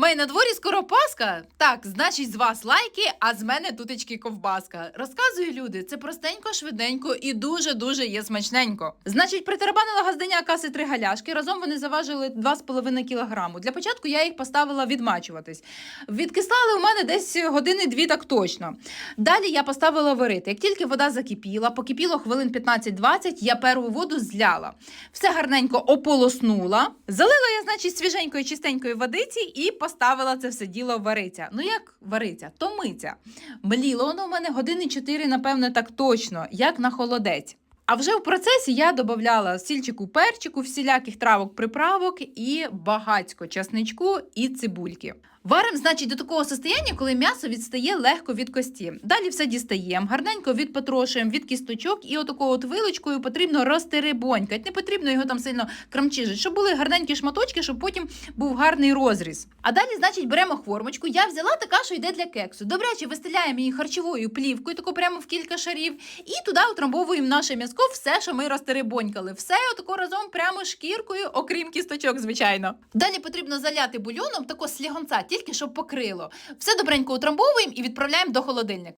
Май на дворі скоро Пасха? Так, значить, з вас лайки, а з мене тутечки ковбаска. Розказую люди, це простенько, швиденько і дуже-дуже є смачненько. Значить, притарабанила газденя каси три галяшки. Разом вони заважили 2,5 кілограму. Для початку я їх поставила відмачуватись. Відкислали у мене десь години-дві так точно. Далі я поставила варити. Як тільки вода закипіла, покипіло хвилин 15-20, я перву воду зляла. Все гарненько ополоснула. Залила я, значить, свіженької чистенької водиці і поставила це все діло вариться. Ну як вариться? Томиться. Мліло воно в мене години 4, напевне, так точно, як на холодець. А вже в процесі я додавала сільчику, перчику, всіляких травок, приправок і багацько часничку і цибульки. Варим, значить, до такого состояння, коли м'ясо відстає легко від кості. Далі все дістаємо, гарненько відпотрошуємо від кісточок і отакою от вилочкою потрібно розтеребонькати. Не потрібно його там сильно крамчижити, щоб були гарненькі шматочки, щоб потім був гарний розріз. А далі, значить, беремо хвормочку. Я взяла така, що йде для кексу. Добряче вистеляємо її харчовою плівкою, тако прямо в кілька шарів, і туди утрамбовуємо наше м'язко, все, що ми розтеребонькали. Все отако разом прямо шкіркою, окрім кісточок, звичайно. Далі потрібно заляти бульоном тако слігонця, тільки щоб покрило. Все добренько утрамбовуємо і відправляємо до холодильника.